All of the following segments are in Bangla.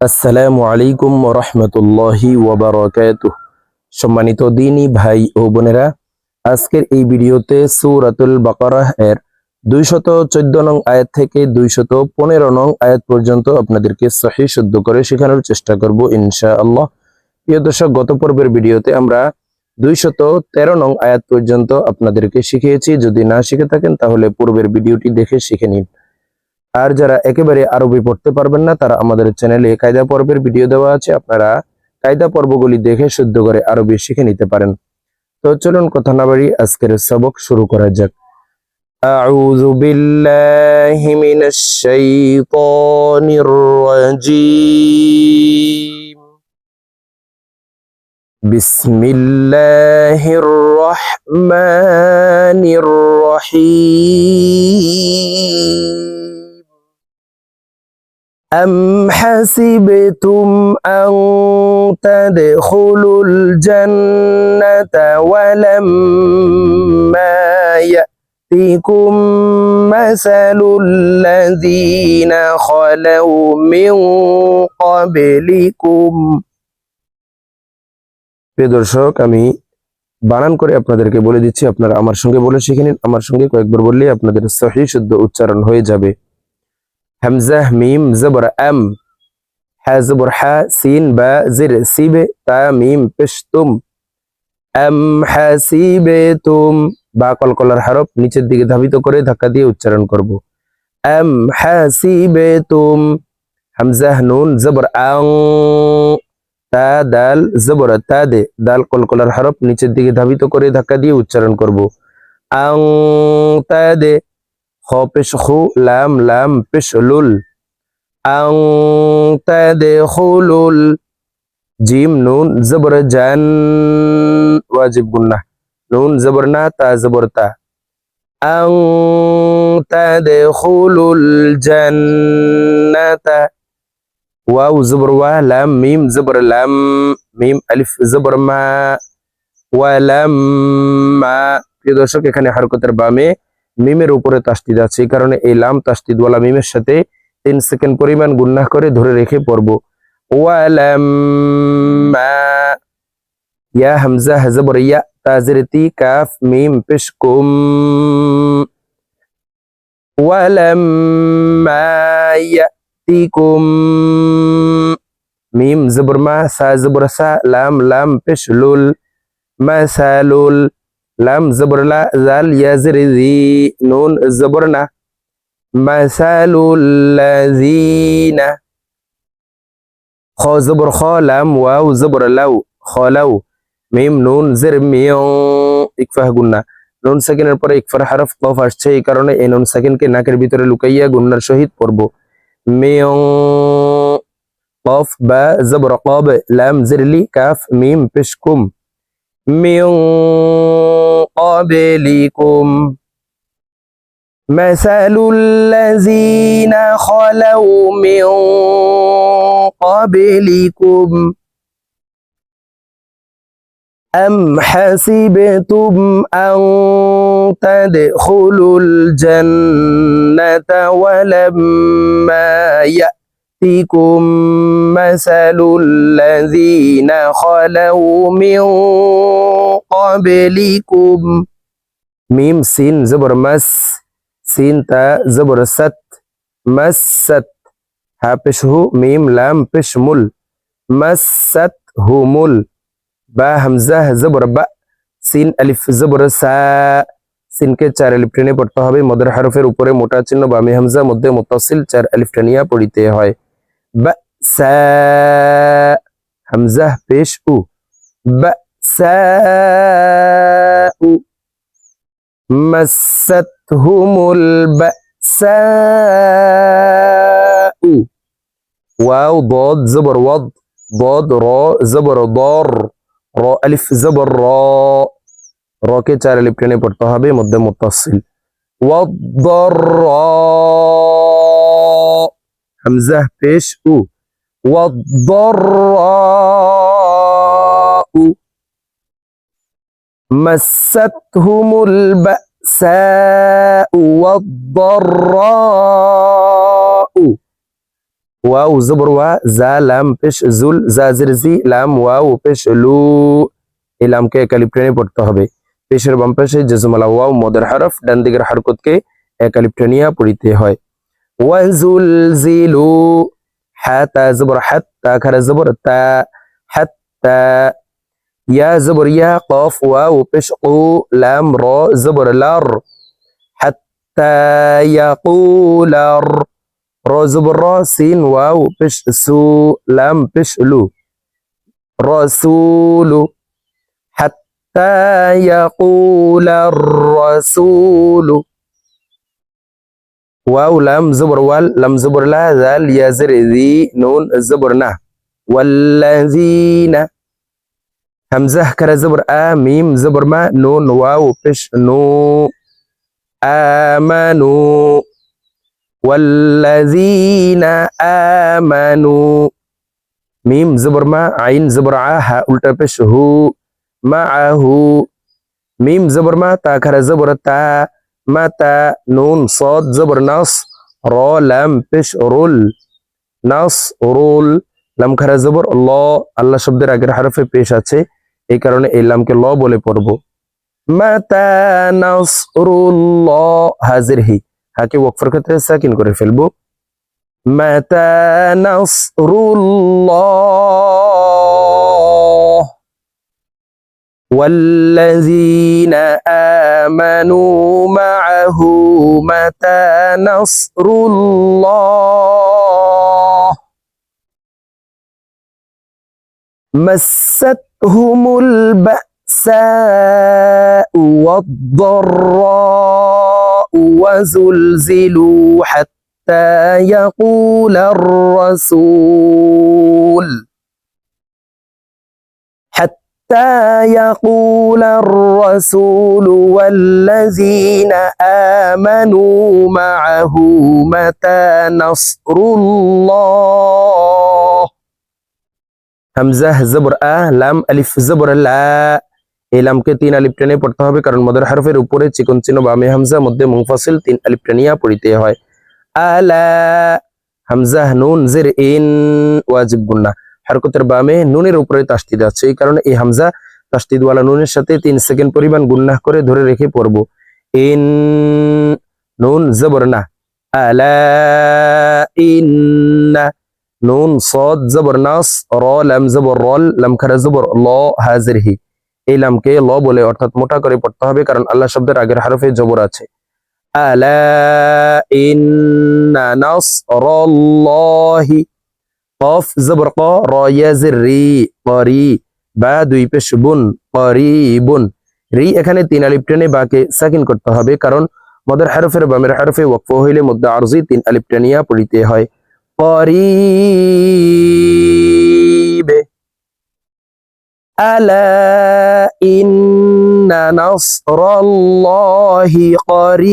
আসসালামু আলাইকুম রহমতুল্লাহি ওবরাকাতুহ সম্মানিত দিনী ভাই ও বোনেরা, আজকের এই ভিডিওতে সূরাতুল বাকারাহ এর দুইশত চোদ্দ নং আয়াত থেকে দুইশত পনেরো নং আয়াত পর্যন্ত আপনাদেরকে সহি শুদ্ধ করে শেখানোর চেষ্টা করব ইনশা আল্লাহ প্রিয় দর্শক, গত পর্বের ভিডিওতে আমরা দুইশত তেরো নং আয়াত পর্যন্ত আপনাদেরকে শিখিয়েছি। যদি না শিখে থাকেন, তাহলে পূর্বের ভিডিওটি দেখে শিখে নিন। আর যারা একেবারে আরবি পড়তে পারবেন না তারা আমাদের চ্যানেলে কায়দা পর্বের ভিডিও দেওয়া আছে আপনারা কায়দা পর্বগুলি দেখে শুদ্ধ করে আরবি শিখে নিতে পারেন তো চলুন কথা না বাড়ি আজকের সবক শুরু করা যাক أعوذ بالله من الشيطان الرجيم بسم الله الرحمن الرحيم أم حسبتم أن تدخلوا الجنة ولما يأتكم مثل الذين خلوا من قبلكم প্রিয় দর্শক আমি বানান করে আপনাদেরকে বলে দিচ্ছি আপনারা আমার সঙ্গে বলে শিখে নিন আমার সঙ্গে কয়েকবার বললেই আপনাদের সহি শুদ্ধ উচ্চারণ হয়ে যাবে হামজা মিম জবর আম হা জবর হা সিন বা সিবে তা মিম পেশ তুম আম হাসিবে তুম বা কলকলার হরফ নিচের দিকে ধাবিত করে ধাক্কা দিয়ে উচ্চারণ করব। আম হাসিবে তুম হামজা নুন জবর আং তা দাল জবর তা দে দাল কলকলার হরফ নিচের দিকে ধাবিত করে ধাক্কা দিয়ে উচ্চারণ করব। আং তা দে খ পেশ খু লাম লাম পেশ লুল আং তা দে খুলুল জিম নুন জবর জান ওয়াজিব গুন্না নুন জবর না তা জবর তা আং তা দে খুলুল জান্নাতা ওয়াও জবর ওয়া লাম মিম জবর লাম মিম আলিফ জবর মা ওয়া লাম মা প্রিয় দর্শক, এখানে হরকতের বামে মিমের উপরে তাস্তিদ আছে। এই কারণে এই লাম তাস্তিদওয়ালা মিমের সাথে তিন সেকেন্ড পরিমাণ গুন্না করে ধরে রেখে পড়ব। ইয়া হামজা হাজবর ইয়া তাজরিতি কাফ মিম পেশকুম। মিম জবর মা সা জবর সা, লাম লাম পেশলুল মাসালুল লাম জবরলা জাল ইয়াজরি নুন জবরনা মাসালুল্লাযিনা খ জবর খ লাম ওয়াও জবর লাউ খলাউ মিম নুন জের মিয়ং ইকফাহ গুন্না নুন সাকিনের পরে ইকফার হারফ কফ আসছে এই কারণে এই নুন সাকিনকে নাকের ভিতরে লুকাইয়া গুন্নার সহিত পড়ব মিয়ং কফ বা জবর কব লাম জেরলি কাফ মিম পেশকুম মিয়ং قبلكم. مثل الذين خلوا من قبلكم. أم حسبتم أن تدخلوا الجنة ولما يأتكم مثل الذين خلوا من قبلكم ميم سين زبر مس سين تا زبر ست مست ها بشه ميم لام بشمل مست همل বা হামজা জবর বা সিন আলিফ জবর সা সিনকে চার আলিফ টেনে পড়তে হবে মদের হরফের উপরে মোটা চিহ্ন বামে হামজা মধ্যে মুতাসিল চার আলিফ টেনিয়া পড়িতে হয় بأساء همزه پیش أو. بأساء مستهم البأساء واو ضاد زبر وض. ضاد راء زبر ضار. راء ألف زبر راء راء के चार अलिफ टेने متصل. والضراء হামজা পেশ উ والضراء مستهم البأساء والضراء ওয়াও জবর ওয়া জা লাম পেশ জুল জাজির জি লাম ওয়াও পেশ লু এই লামকে একালিপ টেনে পড়তে হবে পেশের বাম পাশে জেজমালা ওয়াও মদের হরফ ডান দিকের হরকতকে একালিপ টেনিয়া পড়িতে হয় وزلزلوا حتى زبر حتى كره زبر تا حتى يا زبر يا قاف واو بشقو لام را زبر لر حتى يقول ر را زبر را سين واو بش سو لام بش لو رسول حتى يقول الرسول واو لام زبر وال لم زبر لا زال يا زر ذي نون زبرنا والذين همزة كر زبر آ ميم زبر ما نون واو فش نو. آمنوا. والذين آمنوا. ميم زبر ما عين زبر ع ها الٹا پیش هو. معه. ميم زبر ما تا كر زبر تا. মাতা নুন সদ জবর নাস র লাম পেশ রুল নাস রুল লাম খারা জবর ল আল্লাহ শব্দের আগের হরফে পেশ আছে এই কারণে এই লামকে ল বলে পড়ব মাতা নাসরুল্লাহ হাজির হি হাকে ওয়াকফার ক্ষেত্রে সাকিন করে ফেলবো মাতা নাসরুল্লাহ والذين آمنوا معه متى نصر الله مستهم البأساء والضراء وزلزلوا حتى يقول الرسول حتى يقول الرسول والذين آمنوا معه متى نصر الله হামজা জবর আ লাম আলিফ জবর লা এই লামকে তিন আলিফ টেনে পড়তে হবে কারণ মদের হরফের উপরে চিকন চিহ্ন বামে হামজা মধ্যে মুংফাসিল তিন আলিফ টেনিয়া পড়িতে হয় আলা হামজা নুন জের ইন ওয়াজিব গুন্না হরকতের বামে নুনের উপরে তাস্তিদ আছে। এই কারণে এই হামজা তাস্তিদওয়ালা নুনের সাথে তিন সেকেন্ড পরিমাণ গুন্নাহ করে ধরে রেখে পড়ব। ইন নুন জবর না। নুন সদ জবর নাস র লাম জবর রল জবর, ল হাজির হি এই লামকে ল বলে অর্থাৎ মোটা করে পড়তে হবে কারণ আল্লাহ শব্দের আগের হরফে জবর আছে। আলা ইন্না নাসরাল্লাহি কফ জবর ক রয়াজের রি করি বা দুই পেশ বুন করিবুন রি এখানে তিন আলিপ টেনে বাকে সাকিন করতে হবে কারণ মদের হারফের বামের হারফে ওয়াকফ হইলে মদ্দা আরজি তিন আলিপ টেনিয়া পড়িতে হয় করিবে আলা ইন্না নাসরাল্লাহি করিবে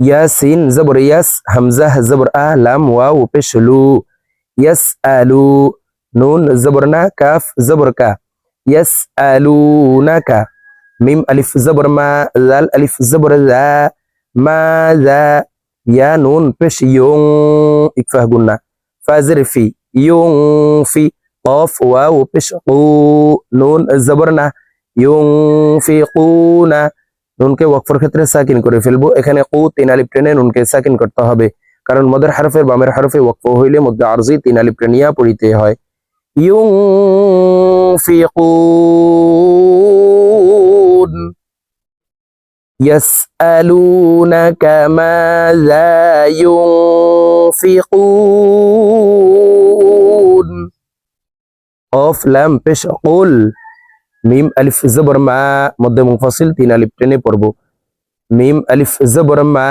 ياسين زبر يس همزة زبر آ لام واو بشلو يسألو نون زبرنا كاف زبر كا. يسألونك ميم ألف زبر ما ذال ألف زبر ذا ماذا يا نون بش يون إكفاه قلنا. فازر في. يون في. قاف واو بش قو. نون زبرنا ينفقون নুনকে ওয়াকফের ক্ষেত্রে সাকিন করে ফেলবো এখানে কু তিন আলিফ টেনে নুনকে সাকিন করতে হবে কারণ মদের হরফের বামের হরফে ওয়াকফ হইলে মধ্যে আরজি তিন আলিফ টেনিয়া পড়িতে হয় ينفقون يسألونك ماذا ينفقون قاف لام পেশ قل মিম আলিফ জবর মা, মধ্যে মুফাসিল তিন আলিফ টেনে পড়ব। মিম আলিফ জবর মা,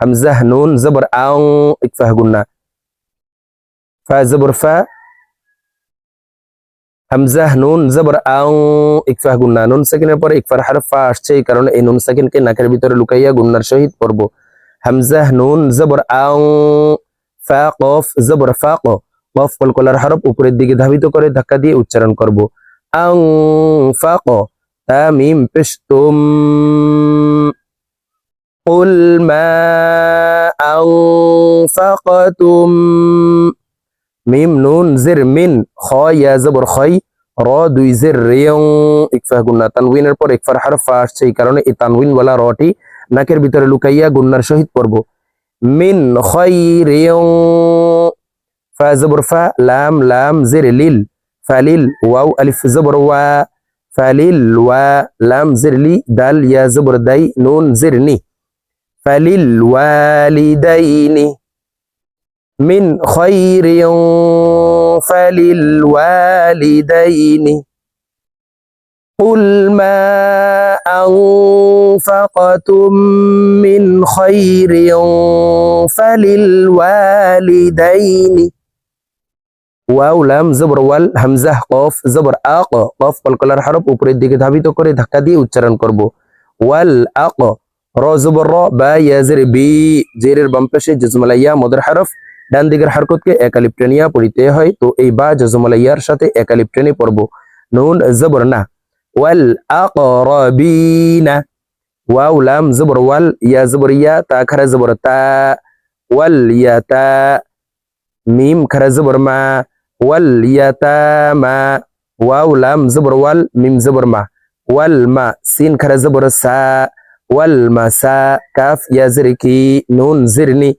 হামজা নুন জবর আং ইকফাহ গুন্না ফা জবর ফা, হামজা নুন জবর আং ইকফাহ গুন্না নুন সেকেন্ডের পরে ইকফার হারফ ফা আসছে, এই কারণে এই নুন সেকেন্ডকে নাকের ভিতরে লুকাইয়া গুন্নার সহিত পড়ব। হামজা নুন জবর আং ফা, কফ, জবর ফা, ক। কফ কলকলার হরফ উপরের দিকে ধাবিত করে ধাক্কা দিয়ে উচ্চারণ করব। আং ফা ক তা মিম পেশ তুম قل ما أنفقتم মিম নুন জির মিন খ ইয়া জবর খই র দুই জির রিয়ং ইকফা গুন্না তানউইনের পর ইকফার হারফা আসছে এই কারণে এই তানউইন ওয়ালা রটি নাকের ভিতরে লুকাইয়া গুন্নার সহিত পড়ব মিন খই রিয়ং ফা জবর ফা লাম লাম জির লিল فلل واو ألف زبر و فلل و لام زر لي دال يا زبر داي نون زرني فللوالدين من خير فللوالدين قل ما أنفقتم من خير فللوالدين. ওয়াও, লাম, জবর, ওয়াল হামজাহ কফ, জবর আক কফ কলকলার হরফ উপরের দিকে ধাবিত করে ধাক্কা দিয়ে উচ্চারণ করব। ওয়াল আক র, জবর, র, বা ইয়াজের বি, জেরের বাম পাশে জজমালাইয়া মদর হরফ, ডান দিকের হরকতকে একালিপ টেনিয়া পড়িতে হয়, তো এই বা জজমালাইয়ার সাথে একালিপ টেনে পড়ব। নুন, জবর, না। ওয়াল আকরাবিনা ওয়াও, লাম, জবর, ওয়াল, ইয়া, জবর, ইয়া, তা, খারা, জবর, তা। ওয়াল ইয়াতা মিম, খারা, জবর, মা। ওয়াল ইয়াতামা ওয়াও লাম জবর ওয়াল মিম জবর মা ওয়াল মা সিন খারা জবর সা ওয়াল মাসা কাফ ইয়া জিরকি নুন জিরনি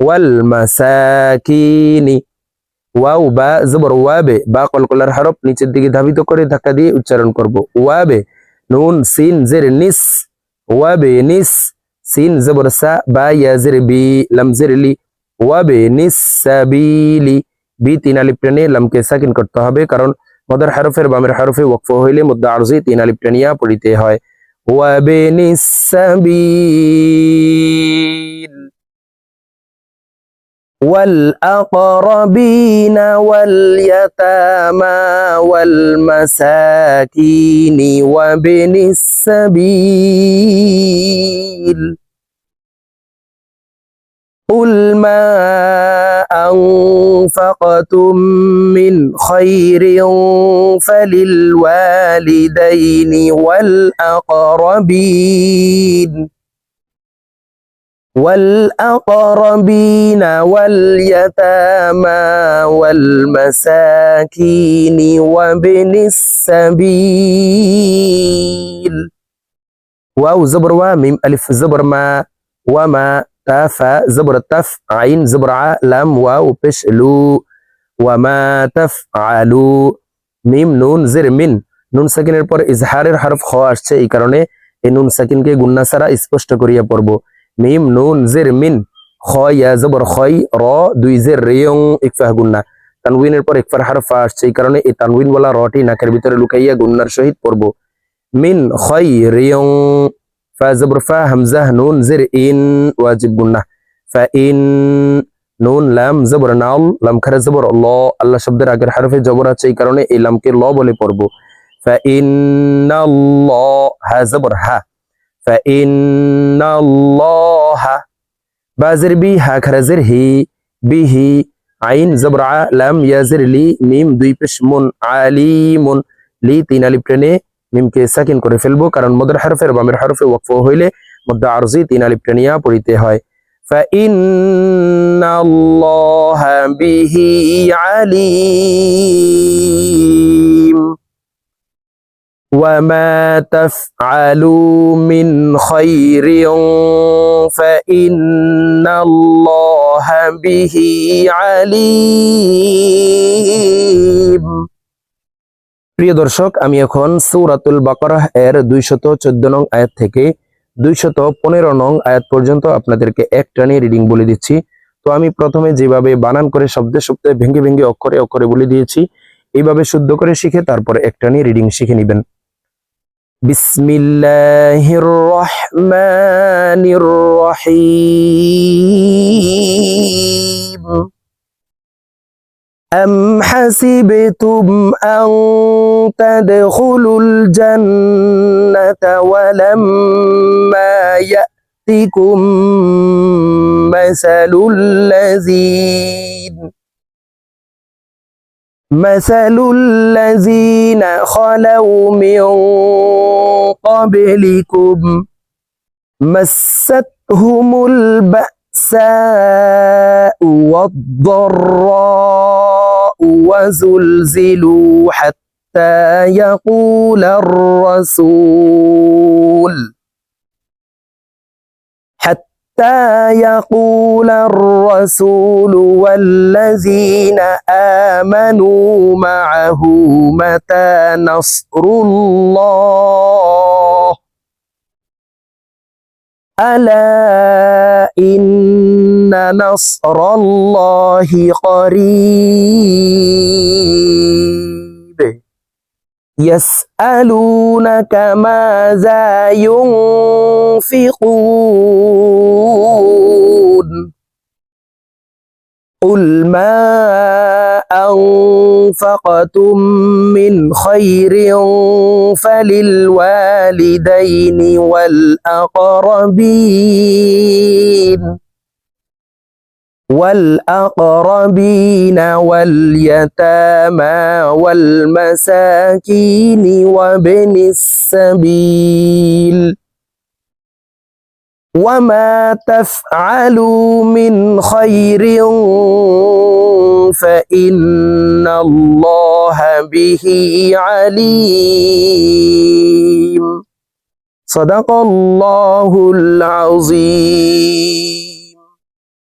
ওয়াল মাসাকিনি ওয়াও বা জবর ওয়াবে বা কলকলার হরফ নিচের দিকে ধাবিত করে ধাক্কা দিয়ে উচ্চারণ করব ওয়াবে নুন সিন জের নিস ওয়াবে নিস সিন জবর সা বা ইয়া জের বি লাম জের লি ওয়াবে নিস সাবিলি বি তিন আলিফ টেনে লামকে সাকিন করতে হবে কারণ মদার হরফের বামের হরফে ওয়াকফ হইলে মুদ্দা আরজি তিন আলিফ টেনিয়া পড়িতে হয় ওয়াবে নিস সাবিল والأقربين واليتامى والمساكين وابن السبيل قل ما أنفقتم من خير فللوالدين والأقربين والأقربين واليتامى والمساكين وابن السبيل واو زبر وميم ألف زبر ما وما تافا زبر تف عين زبر ع لام واو بش لو وما تفعلوا মিম নুন জের মিন নুন সাকিনের পর ইজহারের হরফ খ আসছে এই কারণে এই নুন সাকিনকে গুন্না ছাড়া স্পষ্ট করিয়া পড়ব মিম নুন জের মিন খ ইয়া জবর খই র দুই জের রেয়ং ইকফাহ গুন্না তানউইনের পর ইকফার হারফা আসছে এই কারণে এই তানউইন বলা রটি নাকের ভিতরে লুকাইয়া গুন্নার সহিত পড়ব মিন খই রেয়ং ফা জবর ফা হামজা নুন জের ইন ওয়াজিব গুন্না নুন লাম জবর নাম লাম খারা জবর ল আল্লাহ শব্দের আগের হারফে জবর আছে এই কারণে এই লামকে ল বলে পড়ব ফা ইন হা হা ফা ইন বি জের হি আইন জবর আ লাম ইয়াজের লি মিম দুই পেশ মুন আলি মুন লি তিন আলি ট্রেনে মিমকে সাকিন করে ফেলবো কারণ মদর হরফের বামের হরফে ওয়াকফ হইলে মদ্দা আরজি তিন আলিফ টেনিয়া পড়িতে হয় فإن الله به عليم وما تفعلوا من خير فإن الله به عليم প্রিয় দর্শক, আমি এখন সৌরাতুল বাকরাহ এর দুইশত চোদ্দ নং আয়াত থেকে দুইশত পনেরো নং আয়াত পর্যন্ত আপনাদেরকে এক টানে রিডিং বলে দিচ্ছি। তো আমি প্রথমে যেভাবে বানান করে শব্দে শব্দে ভেঙে ভেঙে অক্ষরে অক্ষরে বলে দিয়েছি, এইভাবে শুদ্ধ করে শিখে তারপরে এক নিয়ে রিডিং শিখে নেবেন। বিসমিল্লাহির রহমানির রহিম। أم حسبتم أن تدخلوا الجنة ولما يأتكم مثل الذين مثل الذين خلوا من قبلكم مستهم البأساء والضراء. وزلزلوا حتى يقول الرسول. حتى يقول الرسول والذين آمنوا معه متى نصر الله؟ ألا إن نصر الله قريب. يسألونك ماذا ينفقون؟ قل ما أنفقتم من خير فللوالدين والأقربين. والأقربين واليتامى والمساكين وابن السبيل وما تفعلوا من خير فإن الله به عليم. صدق الله العظيم.